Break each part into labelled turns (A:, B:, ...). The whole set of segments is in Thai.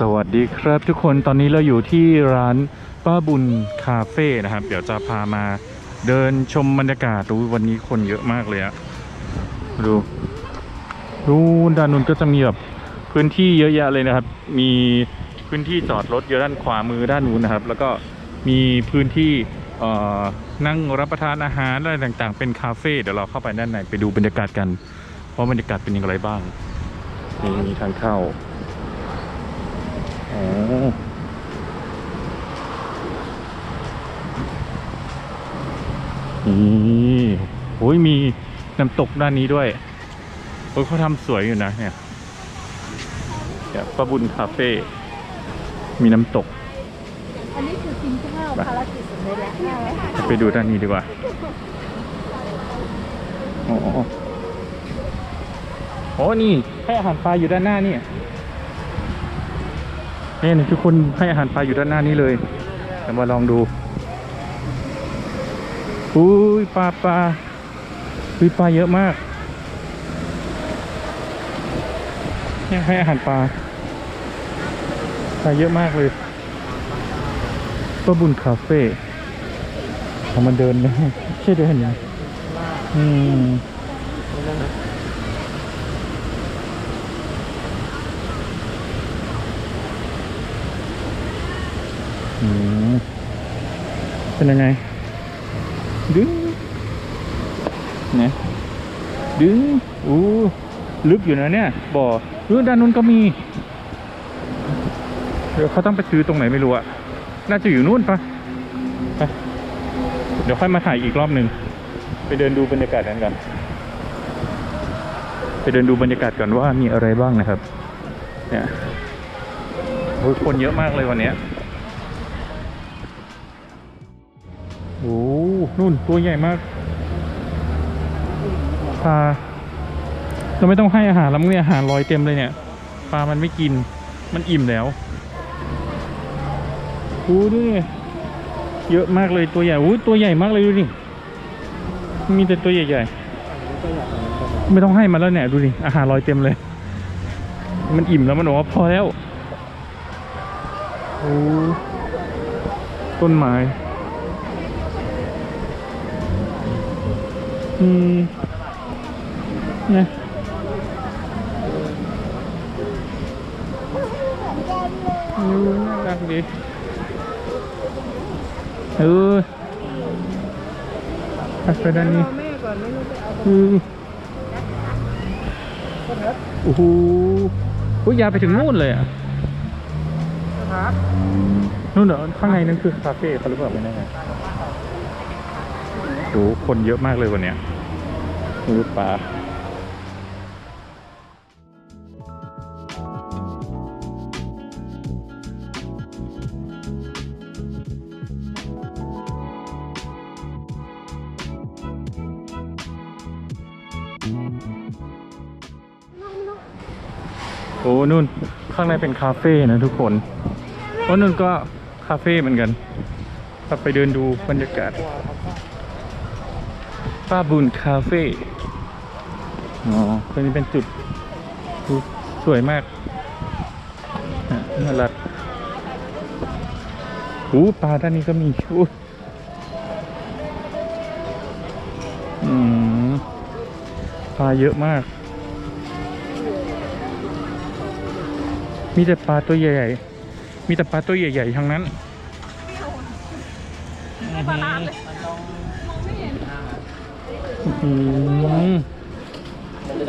A: สวัสดีครับทุกคนตอนนี้เราอยู่ที่ร้านป้าบุญคาเฟ่นะครับ เดี๋ยวจะพามาเดินชมบรรยากาศดูวันนี้คนเยอะมากเลยอะดูดูด้านนู้นก็จะมีแบบพื้นที่เยอะแยะเลยนะครับ มีพื้นที่จอดรถอยู่ด้านขวามือด้านนู้นนะครับ แล้วก็มีพื้นที่เอ่อนั่งรับประทานอาหารอะไรต่างๆ เป็นคาเฟ่เดี๋ยวเราเข้าไปด้านในไปดูบรรยากาศกันว่าบรรยากาศเป็นอย่างไรบ้างนี่มีทางเข้า นี่โอ้ยมีน้ำตกด้านนี้ด้วยโอ้ยเขาทำสวยอยู่นะเนี่ยเนี่ยป้าบุญคาเฟ่ มีน้ำตก
B: อันนี้คือกินข้าว
A: ไป
B: ภารกิจสำเร็จแล้ว
A: ไปดูด้านนี้ดีกว่าอ๋อโอ้นี่ให้อาหารปลาอยู่ด้านหน้านี่เนี่ทุกคนให้อาหารปลาอยู่ด้านหน้านี้เลยเดี๋ยวมาลองดูอุ้ยปลาปลาอุ้ยปลาเยอะมากเนี่ยให้อาหารปลาปลาเยอะมากเลยป้าบุญคาเฟ่เอามาเดินนะใช่เดินนะอืม เป็นยังไง ดึงเนี่ยดึงอู้ลึกอยู่นะเนี่ยบ่อเออด้านนู้นก็มีเดี๋ยวเขาต้องไปซื้อตรงไหนไม่รู้อะน่าจะอยู่นู่นปะไปเดี๋ยวค่อยมาถ่ายอีกรอบหนึ่งไปเดินดูบรรยากาศกันกันไปเดินดูบรรยากาศก่อนว่ามีอะไรบ้างนะครับ เนี่ยโอ้ยคนเยอะมากเลยวันนี้ โอ้นู่นตัวใหญ่มากปลาเราไม่ต้องให้อาหารแล้วมั้งเนี่ยอาหารลอยเต็มเลยเนี่ยปลามันไม่กินมันอิ่มแล้วโอ้ดูดิเยอะมากเลยตัวใหญ่โอ้ตัวใหญ่มากเลยดูดิมีแต่ตัวใหญ่ๆไม่ต้องให้มันแล้วเนี่ยดูดิอาหารลอยเต็มเลย มันอิ่มแล้วมันบอกว่าพอแล้วโอ้ต้นไม้ อืมเนี่ยเออน่ารักดีเออไปด้านนี้
B: แม่ก่อนไม่รู้ไปเอา
A: อือโอ้โหอุ๊ยยาวไปถึงนู่นเลยอะ
B: ครับ
A: นู่นเหรอข้างในนั่นคือคาเฟ่เขาหรือเปล่าไม่แน่ ใจโอ้โหคนเยอะมากเลยวันนี้รู้ปลาโอ้นู่นข้างในเป็นคาเฟ่นะทุกคนโอ้นู่นก็คาเฟ่เหมือนกันเราไปเดินดูบรรยากาศ ป้าบุญคาเฟ่อ๋อตรงนี้เป็นจุดสวยมากน่ารักหูปลาด้านนี้ก็มีอู้ปลาเยอะมาก มีแต่ปลาตัวใหญ่ๆ มีแต่ปลาตัวใหญ่ๆทั้งนั้นอื้อหื อ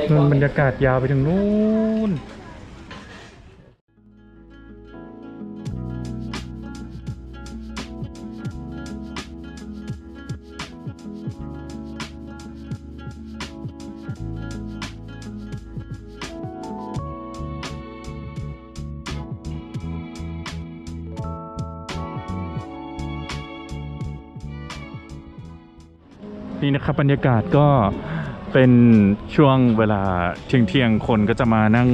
A: นู่นบรรยากาศยาวไปถึงนู้น นี่นะครับบรรยากาศก็เป็นช่วงเวลาเที่ยงเที่ยงๆคนก็จะมานั่ง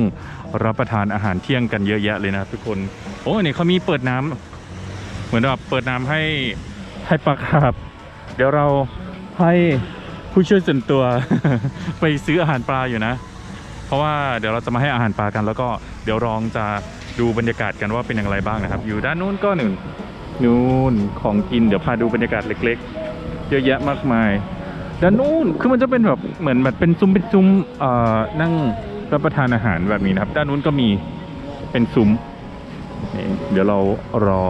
A: รับประทานอาหารเที่ยงกันเยอะแยะเลยนะทุกคนโอ้เนี่ยเขามีเปิดน้ำเหมือนแบบเปิดน้ำให้ให้ปลาคาร์ฟเดี๋ยวเราให้ผู้ช่วยส่วนตัว ไปซื้ออาหารปลาอยู่นะ เพราะว่าเดี๋ยวเราจะมาให้อาหารปลากัน แล้วก็เดี๋ยวรองจะดูบรรยากาศกันว่าเป็นอย่างไรบ้างนะครับ อยู่ด้านนู้นก็หนึ่งนู้นของกินเดี๋ยวพาดูบรรยากาศเล็ก ๆ เยอะแยะมากมาย ด้านนู้นคือมันจะเป็นแบบเหมือนแบบเป็นซุ้มเป็นซุ้มเอ่อนั่งรับประทานอาหารแบบนี้นะครับ ด้านนู้นก็มีเป็นซุ้มเดี๋ยวเรารอ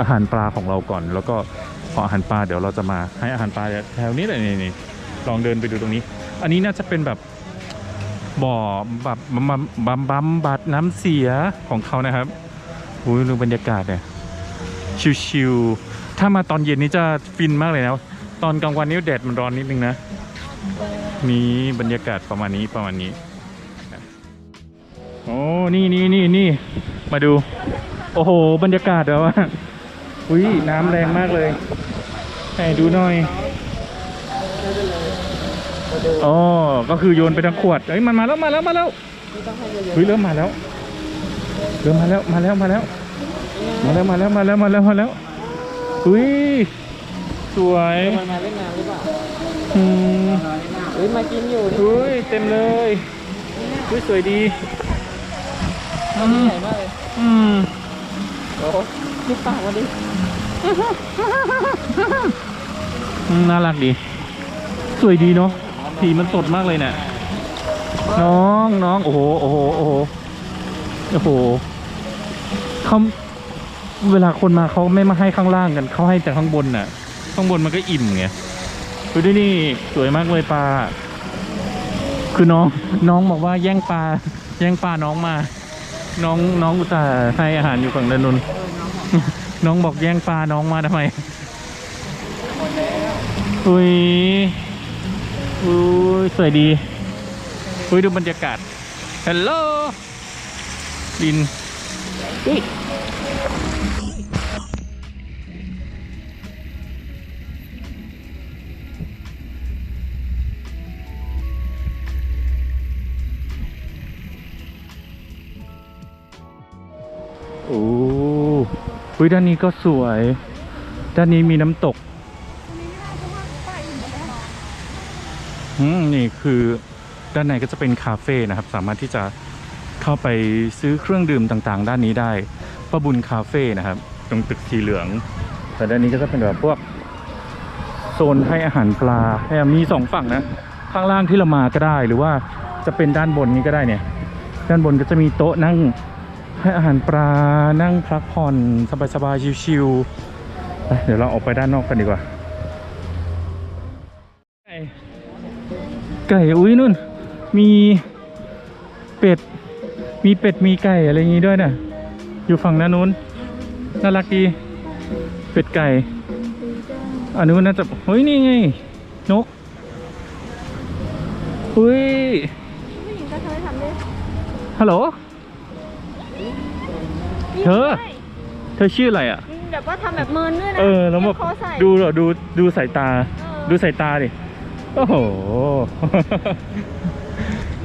A: อาหารปลาของเราก่อน แล้วก็พออาหารปลาเดี๋ยวเราจะมาให้อาหารปลาแถวนี้เลยนี่ลองเดินไปดูตรงนี้ อันนี้น่าจะเป็นแบบบ่อแบบบำบำบำบัดน้ำเสียของเขานะครับอุ้ยดูบรรยากาศเนี่ยชิวๆถ้ามาตอนเย็นนี้จะฟินมากเลยนะ ตอนกลางวันนี้แดดมันร้อนนิดนึงนะ นี่บรรยากาศประมาณนี้ประมาณนี้ โอ้ นี่นี่นี่นี่มาดู โอ้โห บรรยากาศแบบว่าอุ้ยน้ำแรงมากเลยให้ดูหน่อยอ๋อก็คือโยนไปทั้งขวดเอ้ยมันมาแล้วมาแล้วมาแล้วเฮ้ยเริ่มมาแล้วเริ่มมาแล้วมาแล้วมาแล้ว มาแล้วมาแล้วมาแล้วมาแล้วมาแล้วอุ้ย สวย
B: มันมาเล่นน้ำหรือเปล่า
A: อืม
B: เฮ้ยมากินอยู่
A: อุ้ยเต็มเลยอุ้ยสวยดี
B: ตัวนี้ใหญ่มากเลย
A: อืม
B: โอ้ลูกปากมาดิ
A: อืมน่ารักดี สวยดีเนาะสีมันสดมากเลยเนี่ยน้องน้องโอ้โหโอ้โหโอ้โหโอ้โหเขาเวลาคนมาเขาไม่มาให้ข้างล่างกันเขาให้แต่ข้างบนน่ะ ข้างบนมันก็อิ่มไงดูดินี่สวยมากเลยปลา คือน้องน้องบอกว่าแย่งปลา แย่งปลาน้องมา น้องน้องอุตส่าห์ให้อาหารอยู่ฝั่งดนุนน้องบอกแย่งปลาน้องมาทำไมอุ้ยอุ้ยสวยดีอุ้ยดูบรรยากาศฮัลโหลดินอุ้ย โอ้อุ้ยด้านนี้ก็สวย ด้านนี้มีน้ำตกอืมนี่คือด้านในก็จะเป็นคาเฟ่นะครับ สามารถที่จะเข้าไปซื้อเครื่องดื่มต่างๆ ด้านนี้ได้ป้าบุญคาเฟ่นะครับ ตรงตึกสีเหลือง แต่ด้านนี้ก็จะเป็นแบบพวกโซนให้อาหารปลาให้มีสองฝั่งนะ ข้างล่างที่เรามาก็ได้หรือว่าจะเป็นด้านบนนี้ก็ได้เนี่ย ด้านบนก็จะมีโต๊ะนั่ง ให้อาหารปลานั่งพักผ่อนสบายๆชิวๆไปเดี๋ยวเราออกไปด้านนอกกันดีกว่าไก่อุ้ยนุ่น มีเป็ด มีเป็ดมีไก่อะไรอย่างงี้ด้วยนะอยู่ฝั่งด้านนู้นน่ารักดี เป็ดไก่อันนู้นน่าจะเฮ้ยนี่ไง นกอุ้ย
B: ผู้หญิงก็เคยทำด้วย
A: ฮัลโหล เธอ
B: ใช่
A: เธอชื่ออะไรอะ
B: แบบว่าทำแบบเมินด้วยนะ
A: เออแล้วแบบ
B: คอใส่
A: ดูเหรอดูดูสายตา
B: เออ
A: ดูสายตาดิ โอ้โห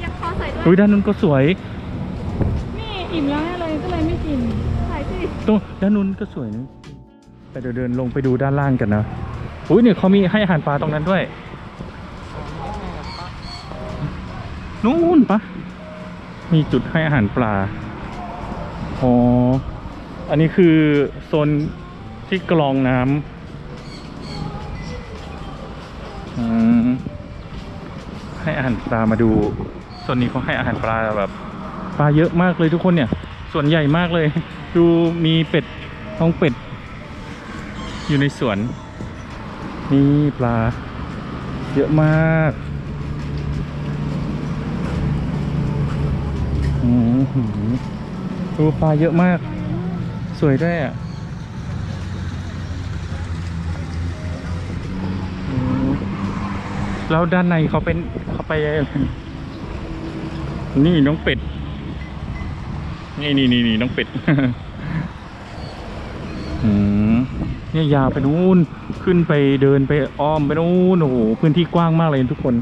B: อยากคอใส่ด้วย
A: อุ้ยด้านนู้นก็สวย
B: นี่อิ่มแล้วแน่เลยก็เลยไม่กินถ่ายสิ
A: ตรงด้านนู้นก็สวยนะไปเดี๋ยวเดินลงไปดูด้านล่างกันนะอุ้ยเนี่ยเขามีให้อาหารปลาตรงนั้นด้วย นู่นปะมีจุดให้อาหารปลา อ๋อ อันนี้คือโซนที่กรองน้ำให้อาหารปลามาดูโซนนี้เขาให้อาหารปลาแบบปลาเยอะมากเลยทุกคนเนี่ย ส่วนใหญ่มากเลย ดูมีเป็ดท้องเป็ด อยู่ในสวน นี่ปลา เยอะมากดูปลาเยอะมาก สวยด้วยอะแล้วด้านในเขาเป็นเขาไปอะไรนี่น้องเป็ด นี่นี่นี่นี่น้องเป็ดเนี่ยยาวไปนู่นขึ้นไปเดินไปอ้อมไปนู่นโอ้โหพื้นที่กว้างมากเลยทุกคน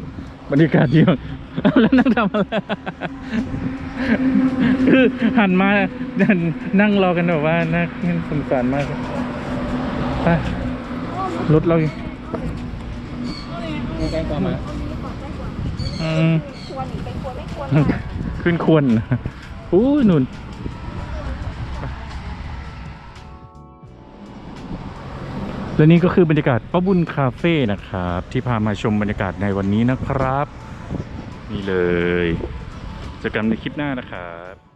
A: บรรยากาศดีมาก แล้วนั่งทำอะไรคือหันมานั่งรอกันแบบว่าน่าสงสารมากไปรถเราอ
B: ยู่กลกว่ามา
A: ขึ้นควรอู้นุนและนี่ก็คือบรรยากาศป้าบุญคาเฟ่นะครับ ที่พามาชมบรรยากาศในวันนี้นะครับ นี่เลยเจอกันในคลิปหน้านะครับ